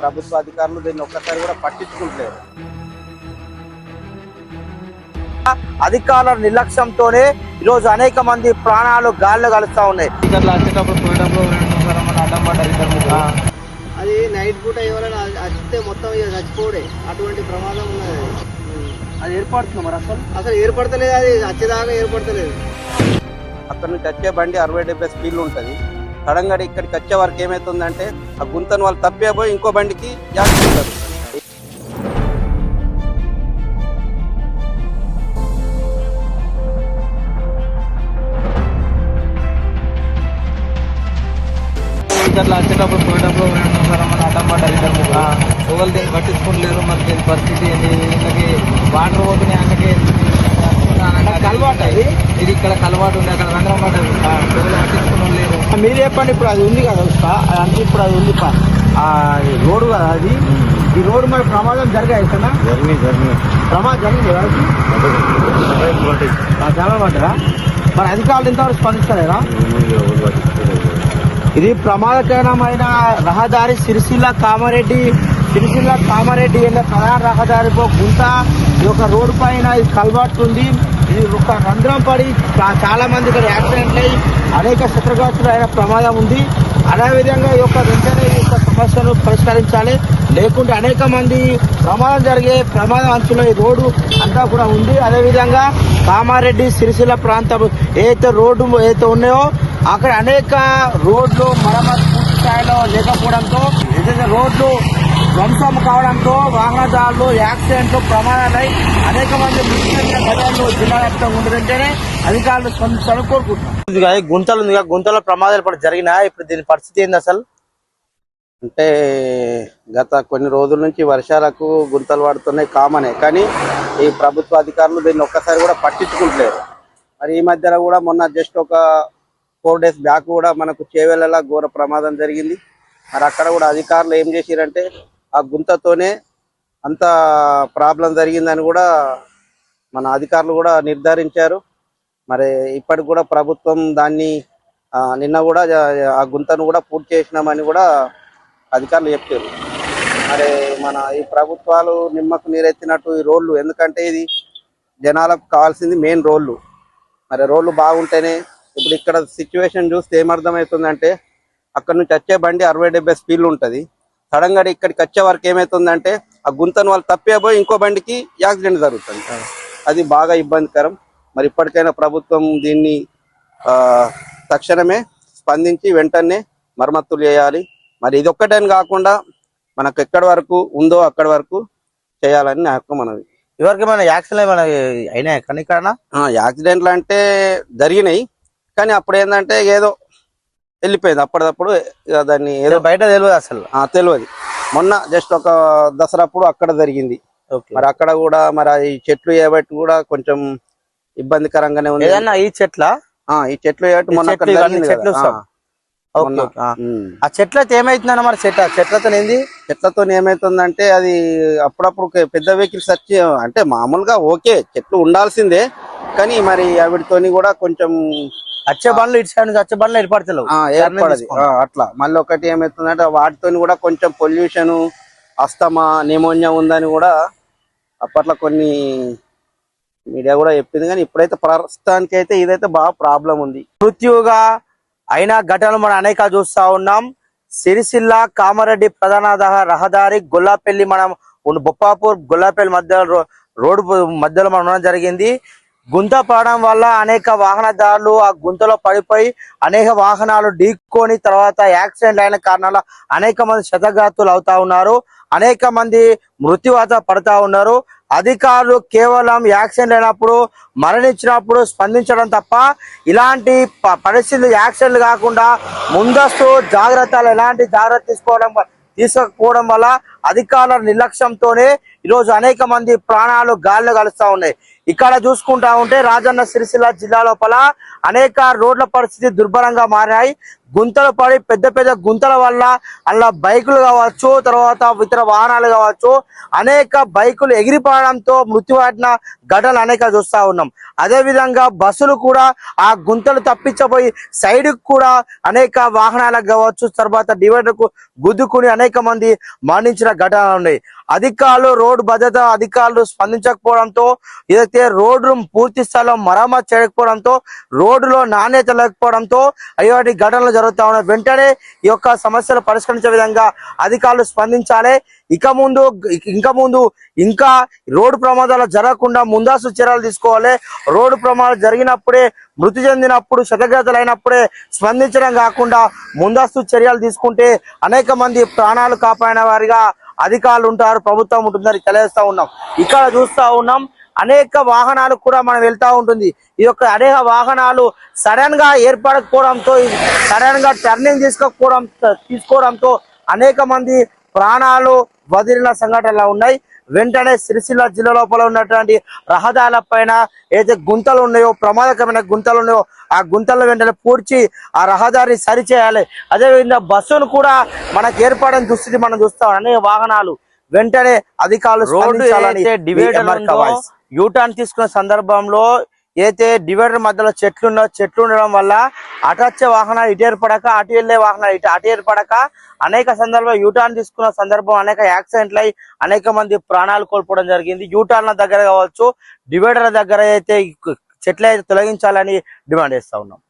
ప్రభుత్వ అధికారులు దీన్ని ఒక్కసారి కూడా పట్టించుకుంటలేరు. అధికారుల నిర్లక్ష్యంతోనే ఈరోజు అనేక మంది ప్రాణాలు గాల్లో కలుస్తా ఉన్నాయి. అది నైట్ పూట ఎవరైనా వచ్చితే మొత్తం ఇక చచ్చిపోడే. అటువంటి ప్రమాదం ఉన్నది అది. ఏర్పడుతుంది మరి అసలు? అసలు ఏర్పడతలేదు అది వచ్చేదాకా ఏర్పడతలేదు. అక్కడ నుంచి వచ్చే బండి అరవై డెబ్బై స్పీడ్లు ఉంటుంది. సడన్గా ఇక్కడికి వచ్చే వరకు ఏమవుతుందంటే ఆ గుంతను వాళ్ళు తప్పేపోయి ఇంకో బండికి యాక్సిడెంట్ టికెట్లు వచ్చేటప్పుడు పోయేటప్పుడు రెండు ముగ్గురు మన అడ్డం పడ్డారు ఇద్దరు ముగ్గురు ఎవరు దీన్ని పట్టించుకోలేరు మరి పరిస్థితి ఏంటి వీళ్ళకి వాటర్ పోతున్నాయి అందుకే కలవాటు ఇది ఇది ఇక్కడ కలవాటు ఉంది అక్కడ రంధ్రం పడ్డది. ఎవరు మీరు చెప్పండి ఇప్పుడు అది ఉంది కదా ఉస్తా. అంటే ఇప్పుడు అది ఉంది రోడ్డు కదా అది. ఈ రోడ్డు మరి ప్రమాదం జరిగాయి కదా ప్రమాదం జరిగింది ఎవరికి? చాలా పడ్డరా? మరి అధికారులు ఇంతవరకు స్పందిస్తలేరా ఇది ప్రమాదకరమైన రహదారి సిరిసిల్ల కామారెడ్డి సిరిసిల్ల కామారెడ్డి వెళ్ళే ప్రధాన రహదారిపో గుంత. ఈ యొక్క రోడ్డు పైన ఇది కలవాటు ఉంది. ఇది ఒక రంధ్రం పడి చాలా మంది ఇక్కడ యాక్సిడెంట్ అయ్యి అనేక శత్రుఘాతులు అయిన ప్రమాదం ఉంది. అదేవిధంగా ఈ యొక్క వెంటనే ఈ యొక్క సమస్యను పరిష్కరించాలి. లేకుంటే అనేక మంది ప్రమాదం జరిగే ప్రమాదం అంచులో ఈ రోడ్డు అంతా కూడా ఉంది. అదేవిధంగా కామారెడ్డి సిరిసిల్ల ప్రాంతం ఏదైతే రోడ్డు ఏదైతే ఉన్నాయో అక్కడ అనేక రోడ్లు మరమ్మతు పూర్తి స్థాయిలో లేకపోవడంతో ఏదైతే రోడ్లు ధ్వంసం కావడంతో వాహనదారులు యాక్సిడెంట్లు ప్రమాదాలై అనేక మంది మృతి చెందిన ఘటనలు జిల్లా వ్యాప్తంగా ఉండదంటేనే అధికారులు స్పందించాలని గుంతలు ఉంది గుంతలో ప్రమాదాలు ఇప్పుడు జరిగినా ఇప్పుడు దీని పరిస్థితి ఏంది అసలు? అంటే గత కొన్ని రోజుల నుంచి వర్షాలకు గుంతలు పడుతున్నాయి కామనే. కానీ ఈ ప్రభుత్వ అధికారులు దీన్ని ఒక్కసారి కూడా పట్టించుకుంటలేరు. మరి ఈ మధ్యలో కూడా మొన్న జస్ట్ ఒక ఫోర్ డేస్ బ్యాక్ కూడా మనకు చేవేళ్ళలా ఘోర ప్రమాదం జరిగింది. మరి అక్కడ కూడా అధికారులు ఏం చేసిరంటే ఆ గుంతతోనే అంత ప్రాబ్లం జరిగిందని కూడా మన అధికారులు కూడా నిర్ధారించారు. మరి ఇప్పటికి కూడా ప్రభుత్వం దాన్ని నిన్న కూడా ఆ గుంతను కూడా పూర్తి చేసినామని కూడా అధికారులు చెప్పారు మరి మన ఈ ప్రభుత్వాలు నిమ్మకు నీరెత్తినట్టు ఈ రోడ్లు ఎందుకంటే ఇది జనాలకు కావాల్సింది మెయిన్ రోడ్లు. మరి రోడ్లు బాగుంటేనే ఇప్పుడు ఇక్కడ సిచ్యువేషన్ చూస్తే ఏమర్థమవుతుందంటే అక్కడ నుంచి వచ్చే బండి అరవై డెబ్బై స్పీడ్లు ఉంటుంది. సడన్గా ఇక్కడికి వచ్చే వరకు ఏమవుతుందంటే ఆ గుంతను వాళ్ళు తప్పేపోయి ఇంకో బండికి యాక్సిడెంట్ జరుగుతుంది. అది బాగా ఇబ్బందికరం. మరి ఇప్పటికైనా ప్రభుత్వం దీన్ని ఆ, తక్షణమే స్పందించి వెంటనే మరమ్మతులు చేయాలి. మరి ఇది ఒక్కటని కాకుండా మనకు ఎక్కడి వరకు ఉందో అక్కడి వరకు చేయాలని నా యొక్క మనవి. ఎవరికి ఏమైనా యాక్సిడెంట్ ఏమైనా అయినాయి? కానీ ఇక్కడ ఆ, యాక్సిడెంట్లు అంటే జరిగినాయి. కానీ అప్పుడు ఏంటంటే ఏదో వెళ్ళిపోయింది. అప్పటిదప్పుడు దాన్ని ఏదో బయట తెలియదు అసలు. ఆ, తెలియదు. మొన్న జస్ట్ ఒక దసరా అప్పుడు అక్కడ జరిగింది. మరి అక్కడ కూడా మరి ఈ చెట్లు ఏబట్టి కూడా కొంచెం ఇబ్బందికరంగానే ఉంది. ఏదన్నా ఈ చెట్ల? ఈ చెట్లు చెట్లు. ఆ, చెట్లతో ఏమైతుందన్న మరి చెట్ల చెట్లతో ఏంది? చెట్లతో ఏమైతుందంటే అది అప్పుడప్పుడు పెద్ద వెహికల్స్ వచ్చి అంటే మామూలుగా ఓకే చెట్లు ఉండాల్సిందే. కానీ మరి వాటితోని కూడా కొంచెం వచ్చే బండ్లు ఇటు సైడ్ నుంచి వచ్చే బండ్లు ఏర్పడతలేవు ఏర్పడది. అట్లా. మళ్ళీ ఒకటి ఏమైతుందంటే వాటితోని కూడా కొంచెం పొల్యూషన్ అస్తమా నిమోనియా ఉందని కూడా అప్పట్లో కొన్ని మీడియా కూడా చెప్పింది కానీ ఇప్పుడైతే ప్రస్తుతానికి అయితే ఇదైతే బాగా ప్రాబ్లం ఉంది. మృత్యువుగా అయిన ఘటనలు మనం అనేక చూస్తా ఉన్నాం. సిరిసిల్ల కామారెడ్డి ప్రధాన రహదారి గొల్లాపల్లి మనం బొప్పాపూర్ గొల్లాపల్లి మధ్య రోడ్డు మధ్యలో మనం ఉండడం జరిగింది. గుంత పడడం వల్ల అనేక వాహనదారులు ఆ గుంతలో పడిపోయి అనేక వాహనాలు ఢీక్కొని తర్వాత యాక్సిడెంట్ అయిన కారణాల అనేక మంది శతఘాతులు అవుతా ఉన్నారు. అనేక మంది మృత్యువాత పడతా ఉన్నారు. అధికారులు కేవలం యాక్సిడెంట్ అయినప్పుడు మరణించినప్పుడు స్పందించడం తప్ప ఇలాంటి ప- పరిస్థితులు యాక్సిడెంట్లు కాకుండా ముందస్తు జాగ్రత్తలు ఎలాంటి జాగ్రత్త తీసుకోవడం వ- తీసుకోకపోవడం వల్ల అధికారుల నిర్లక్ష్యంతోనే ఈరోజు అనేక మంది ప్రాణాలు గాల్లో కలుస్తా ఉన్నాయి. ఇక్కడ చూసుకుంటా ఉంటే రాజన్న సిరిసిల్ల జిల్లా లోపల అనేక రోడ్ల పరిస్థితి దుర్భరంగా మారాయి. గుంతలు పడి పెద్ద పెద్ద గుంతల వల్ల అలా బైకులు కావచ్చు తర్వాత ఇతర వాహనాలు కావచ్చు అనేక బైకులు ఎగిరిపడడంతో మృత్యువాటిన ఘటనలు అనేక చూస్తా ఉన్నాం. అదే విధంగా బస్సులు కూడా ఆ గుంతలు తప్పించబోయి సైడ్ కూడా అనేక వాహనాలకు కావచ్చు తర్వాత డివైడర్కు గుద్దుకుని అనేక మంది మరణించిన ఘటనలు ఉన్నాయి. అధికారులు రోడ్డు భద్రత అధికారులు స్పందించకపోవడంతో ఏదైతే రోడ్డు పూర్తి స్థాయిలో మరమ్మతు చేయకపోవడంతో రోడ్డులో నాణ్యత లేకపోవడంతో అయ్యోటి ఘటనలు జరుగుతా ఉన్నాయి. వెంటనే ఈ యొక్క సమస్యలు పరిష్కరించే విధంగా అధికారులు స్పందించాలి. ఇక ముందు ఇంకా ముందు ఇంకా రోడ్డు ప్రమాదాలు జరగకుండా ముందస్తు చర్యలు తీసుకోవాలి. రోడ్డు ప్రమాదాలు జరిగినప్పుడే మృతి చెందినప్పుడు శతగ్రతలైనప్పుడే అయినప్పుడే స్పందించడం కాకుండా ముందస్తు చర్యలు తీసుకుంటే అనేక మంది ప్రాణాలు కాపాడిన వారిగా అధికారులు ఉంటారు ప్రభుత్వం ఉంటుందని తెలియజేస్తా ఉన్నాం. ఇక్కడ చూస్తా ఉన్నాం అనేక వాహనాలు కూడా మనం వెళ్తా ఉంటుంది. ఈ యొక్క అనేక వాహనాలు సడన్గా ఏర్పడకపోవడంతో సడన్గా టర్నింగ్ తీసుకోకపోవడం తీసుకోవడంతో అనేక మంది ప్రాణాలు వదిలిన సంఘటనలు ఉన్నాయి. వెంటనే సిరిసిల్ల జిల్లా లోపల ఉన్నటువంటి రహదారుల పైన ఏదైతే గుంతలు ఉన్నాయో ప్రమాదకరమైన గుంతలు ఉన్నాయో ఆ గుంతలను వెంటనే పూడ్చి ఆ రహదారిని సరిచేయాలి అదేవిధంగా బస్సును కూడా మనకు ఏర్పడని దుస్థితి మనం చూస్తాం అనేక వాహనాలు వెంటనే అధికారులు రోడ్డు. యూటర్న్ తీసుకున్న సందర్భంలో ఏదైతే డివైడర్ మధ్యలో చెట్లు ఉన్నో చెట్లు ఉండడం వల్ల అటు వచ్చే వాహనాలు ఇటు ఏర్పడక అటు వెళ్ళే వాహనాలు ఇటు అటు ఏర్పడక అనేక సందర్భాలు యూటర్న్ తీసుకున్న సందర్భం అనేక యాక్సిడెంట్లు అయి అనేక మంది ప్రాణాలు కోల్పోవడం జరిగింది. యూటర్న్ల దగ్గర కావచ్చు డివైడర్ దగ్గర అయితే చెట్లు అయితే తొలగించాలని డిమాండ్ చేస్తా ఉన్నాం.